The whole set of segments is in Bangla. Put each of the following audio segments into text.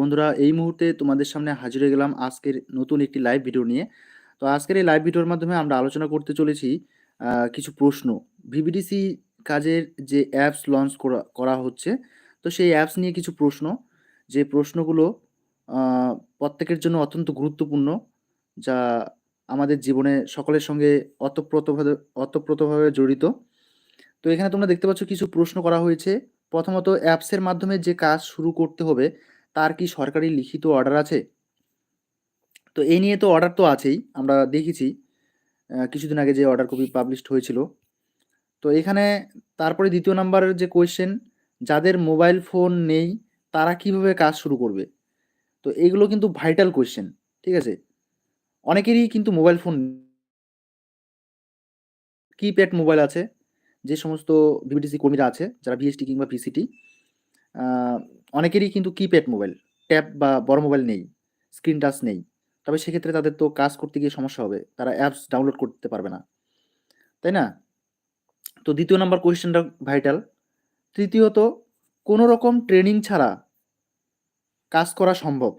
বন্ধুরা, এই মুহূর্তে তোমাদের সামনে হাজির হয়ে গেলাম আজকের নতুন একটি লাইভ ভিডিও নিয়ে। তো আজকের এই লাইভ ভিডিওর মাধ্যমে আমরা আলোচনা করতে চলেছি কিছু প্রশ্ন। ভিভিডিসি কাজের যে অ্যাপস লঞ্চ করা করা হচ্ছে, তো সেই অ্যাপস নিয়ে কিছু প্রশ্ন। যে প্রশ্নগুলো প্রত্যেকের জন্য অত্যন্ত গুরুত্বপূর্ণ, যা আমাদের জীবনে সকলের সঙ্গে অতপ্রতভাবে অতপ্রতভাবে জড়িত। তো এখানে তোমরা দেখতে পাচ্ছ কিছু প্রশ্ন করা হয়েছে। প্রথমত অ্যাপসের মাধ্যমে যে কাজ শুরু করতে হবে তার কি সরকারি লিখিত অর্ডার আছে? তো এই নিয়ে তো অর্ডার তো আছেই, আমরা দেখেছি কিছুদিন আগে যে অর্ডার কপি পাবলিশড হয়েছিল। তো এখানে তারপরে দ্বিতীয় নাম্বারের যে কোয়েশ্চেন যাদের মোবাইল ফোন নেই, তারা কীভাবে কাজ শুরু করবে? তো এগুলো কিন্তু ভাইটাল কোয়েশ্চেন ঠিক আছে? অনেকেরই কিন্তু মোবাইল ফোন কিপ্যাড মোবাইল আছে, যে সমস্ত ভিভিডিসি কর্মীরা আছে, যারা ভিএসটি কিংবা ভিসিটি অনেকেরই কিন্তু কিপ্যাড মোবাইল ট্যাব বা বড় মোবাইল নেই স্ক্রিন টাচ নেই। তবে সেক্ষেত্রে তাদের তো কাজ করতে গিয়ে সমস্যা হবে, তারা অ্যাপস ডাউনলোড করতে পারবে না। তাই না? তো দ্বিতীয় নাম্বার কোয়েশ্চেনটা ভাইটাল তৃতীয়ত কোনো রকম ট্রেনিং ছাড়া কাজ করা সম্ভব?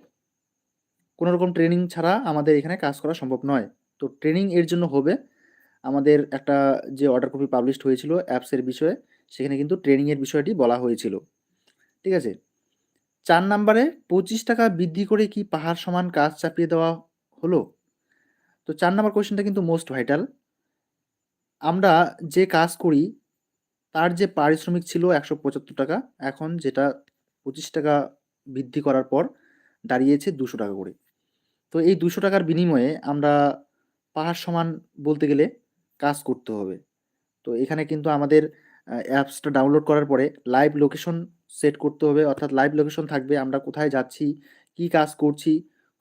কোনো রকম ট্রেনিং ছাড়া আমাদের এখানে কাজ করা সম্ভব নয়। তো ট্রেনিং এর জন্য হবে আমাদের একটা যে অর্ডার কপি পাবলিশড হয়েছিল অ্যাপসের বিষয়ে, সেখানে কিন্তু ট্রেনিংয়ের বিষয়টি বলা হয়েছিল। ঠিক আছে? চার নাম্বারে পঁচিশ টাকা বৃদ্ধি করে কি পাহাড় সমান কাজ চাপিয়ে দেওয়া হলো? তো চার নাম্বার কোয়েশ্চেনটা কিন্তু মোস্ট ভাইটাল আমরা যে কাজ করি, তার যে পারিশ্রমিক ছিল একশো পঁচাত্তর টাকা, এখন যেটা পঁচিশ টাকা বৃদ্ধি করার পর দাঁড়িয়েছে দুশো টাকা করে। তো এই দুশো টাকার বিনিময়ে আমরা পাহাড় সমান বলতে গেলে কাজ করতে হবে। তো এখানে কিন্তু আমাদের অ্যাপসটা ডাউনলোড করার পরে লাইভ লোকেশন সেট করতে হবে। অর্থাৎ লাইভ লোকেশন থাকবে, আমরা কোথায় যাচ্ছি, কি কাজ করছি,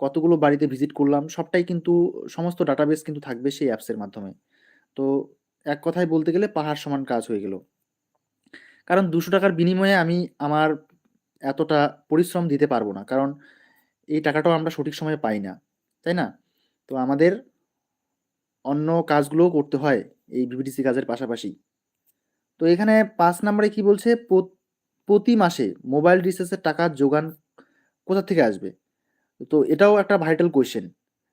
কতগুলো বাড়িতে ভিজিট করলাম, সবটাই কিন্তু সমস্ত ডাটাবেস কিন্তু থাকবে সেই অ্যাপসের মাধ্যমে। তো এক কথায় বলতে গেলে পাহাড় সমান কাজ হয়ে গেল। কারণ দুশো টাকার বিনিময়ে আমি আমার এতটা পরিশ্রম দিতে পারব না। কারণ এই টাকাটাও আমরা সঠিক সময়ে পাই না, তাই না? তো আমাদের অন্য কাজগুলোও করতে হয় এই ভিভিডিসি কাজের পাশাপাশি। তো এখানে পাঁচ নম্বরে কি বলছে? প্রতি মাসে মোবাইল রিচার্জের টাকা যোগান কোথা থেকে আসবে? তো এটাও একটা ভাইটাল কোয়েশ্চেন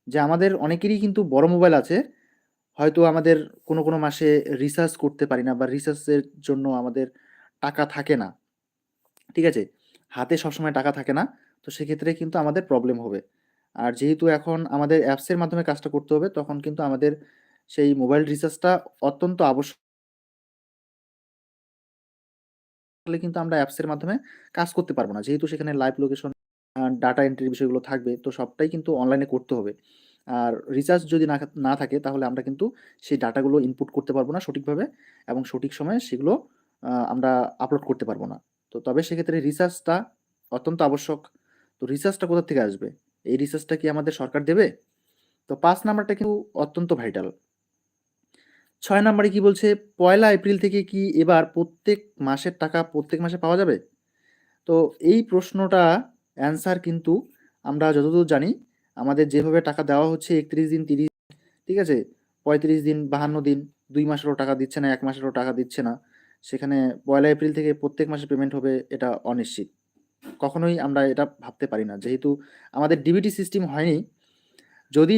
যে আমাদের অনেকেরই কিন্তু বড় মোবাইল আছে, হয়তো আমাদের কোনো কোনো মাসে রিচার্জ করতে পারি না বা রিচার্জের জন্য আমাদের টাকা থাকে না। ঠিক আছে? হাতে সবসময় টাকা থাকে না, তো সেক্ষেত্রে কিন্তু আমাদের প্রবলেম হবে। আর যেহেতু এখন আমাদের অ্যাপসের মাধ্যমে কাজটা করতে হবে, তখন কিন্তু আমাদের সেই মোবাইল রিচার্জটা অত্যন্ত আবশ্যক হলে কিন্তু আমরা অ্যাপসের মাধ্যমে কাজ করতে পারব না। যেহেতু সেখানে লাইভ লোকেশন ডাটা এন্ট্রির বিষয়গুলো থাকবে, তো সবটাই কিন্তু অনলাইনে করতে হবে। আর রিচার্জ যদি না না থাকে, তাহলে আমরা কিন্তু সেই ডাটাগুলো ইনপুট করতে পারব না সঠিকভাবে এবং সঠিক সময়ে সেগুলো আমরা আপলোড করতে পারব না। তো তবে সেক্ষেত্রে রিচার্জটা অত্যন্ত আবশ্যক। তো রিচার্জটা কোথা থেকে আসবে? এই রিচার্জটা কি আমাদের সরকার দেবে? তো পাঁচ নাম্বারটা কিন্তু অত্যন্ত ভাইটাল ছয় নাম্বারে কি বলছে, পয়লা এপ্রিল থেকে কি এবার প্রত্যেক মাসের টাকা প্রত্যেক মাসে পাওয়া যাবে? তো এই প্রশ্নটা অ্যান্সার কিন্তু আমরা যতদূর জানি, আমাদের যেভাবে টাকা দেওয়া হচ্ছে একত্রিশ দিন, তিরিশ ঠিক আছে? পঁয়ত্রিশ দিন, বাহান্ন দিন, দুই মাসেরও টাকা দিচ্ছে না, এক মাসেরও টাকা দিচ্ছে না। সেখানে পয়লা এপ্রিল থেকে প্রত্যেক মাসে পেমেন্ট হবে এটা অনিশ্চিত। কখনোই আমরা এটা ভাবতে পারি না। যেহেতু আমাদের ডিবিটি সিস্টেম হয়নি, যদি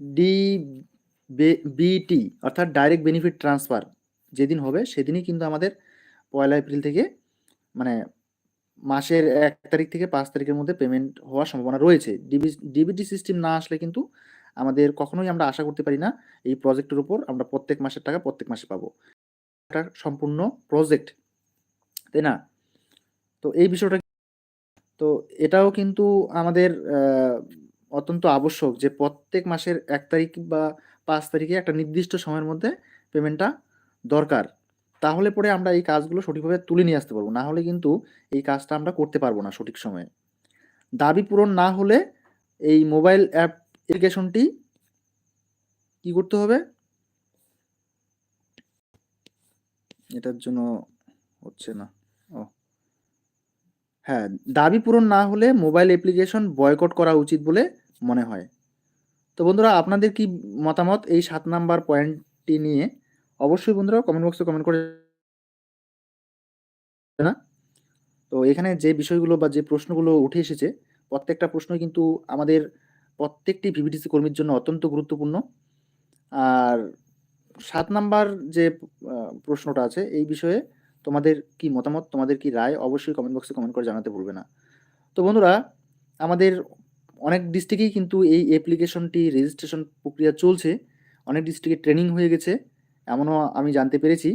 ডি বিটি অর্থাৎ ডাইরেক্ট বেনিফিট ট্রান্সফার যেদিন হবে, সেদিনই কিন্তু আমাদের পয়লা এপ্রিল থেকে মানে মাসের এক তারিখ থেকে পাঁচ তারিখের মধ্যে পেমেন্ট হওয়ার সম্ভাবনা রয়েছে। ডিবি ডিবিটি সিস্টেম না আসলে কিন্তু আমাদের কখনোই আমরা আশা করতে পারি না, এই প্রজেক্টের উপর আমরা প্রত্যেক মাসের টাকা প্রত্যেক মাসে পাবো। এটা সম্পূর্ণ প্রজেক্ট তাই না? তো এই বিষয়টা তো এটাও কিন্তু আমাদের অত্যন্ত আবশ্যক যে প্রত্যেক মাসের এক তারিখ বা পাঁচ তারিখে একটা নির্দিষ্ট সময়ের মধ্যে পেমেন্টটা দরকার। তাহলে পরে আমরা এই কাজগুলো সঠিকভাবে তুলে নিয়ে আসতে পারব। না হলে কিন্তু এই কাজটা আমরা করতে পারব না সঠিক সময়ে। দাবি পূরণ না হলে এই মোবাইল অ্যাপ অ্যাপ্লিকেশনটি কি করতে হবে? এটার জন্য হচ্ছে না। ও। হ্যাঁ দাবি পূরণ না হলে মোবাইল অ্যাপ্লিকেশন বয়কট করা উচিত বলে মনে হয়। তো বন্ধুরা, আপনাদের কি মতামত এই সাত নাম্বার পয়েন্টটি নিয়ে? অবশ্যই বন্ধুরা কমেন্ট বক্সে কমেন্ট করে না তো এখানে যে বিষয়গুলো বা যে প্রশ্নগুলো উঠে এসেছে, প্রত্যেকটা প্রশ্নই কিন্তু আমাদের প্রত্যেকটি ভিভিডিসি কর্মীর জন্য অত্যন্ত গুরুত্বপূর্ণ। আর সাত নাম্বার যে প্রশ্নটা আছে, এই বিষয়ে তোমাদের কি মতামত, তোমাদের কি রায়, অবশ্যই কমেন্ট বক্সে কমেন্ট করে জানাতে ভুলবে না। তো বন্ধুরা, আমাদের অনেক ডিস্ট্রিক্টেই কিন্তু এই অ্যাপ্লিকেশনটি রেজিস্ট্রেশন প্রক্রিয়া চলছে। অনেক ডিস্ট্রিক্টে ট্রেনিং হয়ে গেছে, এমনও আমি জানতে পেরেছি।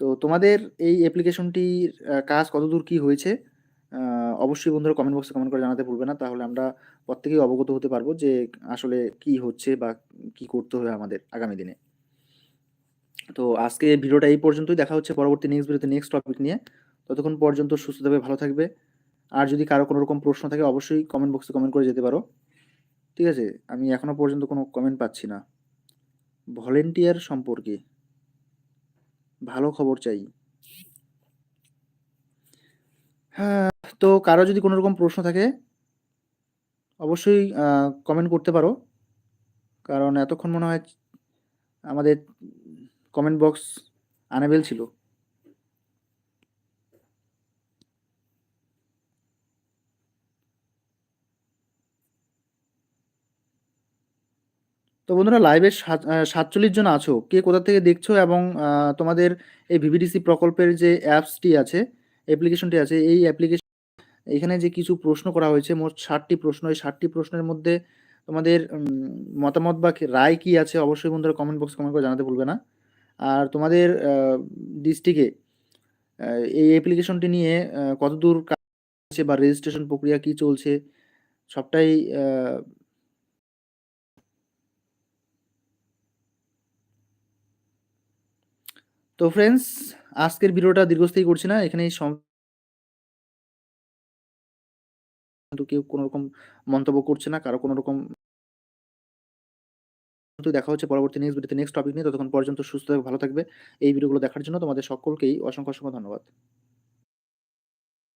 তো তোমাদের এই অ্যাপ্লিকেশনটির কাজ কতদূর কি হয়েছে? অবশ্যই বন্ধুরা কমেন্ট বক্সে কমেন্ট করে জানাতে ভুলবে না। তাহলে আমরা প্রত্যেকেই অবগত হতে পারব যে আসলে কি হচ্ছে বা কি করতে হবে আমাদের আগামী দিনে। তো আজকে ভিডিওটা এই পর্যন্তই। দেখা হচ্ছে পরবর্তী নেক্সট ভিডিওতে নেক্সট টপিক নিয়ে। ততক্ষণ পর্যন্ত সুস্থ থাকবে, ভালো থাকবে। আর যদি কারও কোনো রকম প্রশ্ন থাকে, অবশ্যই কমেন্ট বক্সে কমেন্ট করে যেতে পারো। ঠিক আছে? আমি এখনও পর্যন্ত কোনো কমেন্ট পাচ্ছি না। ভলেন্টিয়ার সম্পর্কে ভালো খবর চাই। হ্যাঁ তো কারও যদি কোনো রকম প্রশ্ন থাকে, অবশ্যই কমেন্ট করতে পারো। কারণ এতক্ষণ মনে হয় আমাদের কমেন্ট বক্স আনেবেল ছিল। তো বন্ধুরা লাইভে সাতচল্লিশ জন আছো। কে কোথা থেকে দেখছ এবং তোমাদের এই ভিভিডিসি প্রকল্পের যে অ্যাপসটি আছে অ্যাপ্লিকেশনটি আছে, এই অ্যাপ্লিকেশন এখানে যে কিছু প্রশ্ন করা হয়েছে, মোট ষাটটি প্রশ্ন। এই ষাটটি প্রশ্নের মধ্যে তোমাদের মতামত বা রায় কি আছে অবশ্যই বন্ধুরা কমেন্ট বক্স কমেন্ট করে জানাতে ভুলবে না। আর তোমাদের ডিস্ট্রিক্টে এই অ্যাপ্লিকেশনটি নিয়ে কতদূর কাজ বা রেজিস্ট্রেশন প্রক্রিয়া কি চলছে, সবটাই তো ফ্রেন্ডস আজকের ভিডিওটা দীর্ঘস্থায়ী করছি না। এখানেই কিন্তু কেউ কোনোরকম মন্তব্য করছে না, কারও কোনোরকম দেখা হচ্ছে পরবর্তী নেক্সট ভিডিওতে নেক্সট টপিক নিয়ে। ততক্ষণ পর্যন্ত সুস্থ ভালো থাকবে। এই ভিডিওগুলো দেখার জন্য তোমাদের সকলকেই অসংখ্য অসংখ্য ধন্যবাদ।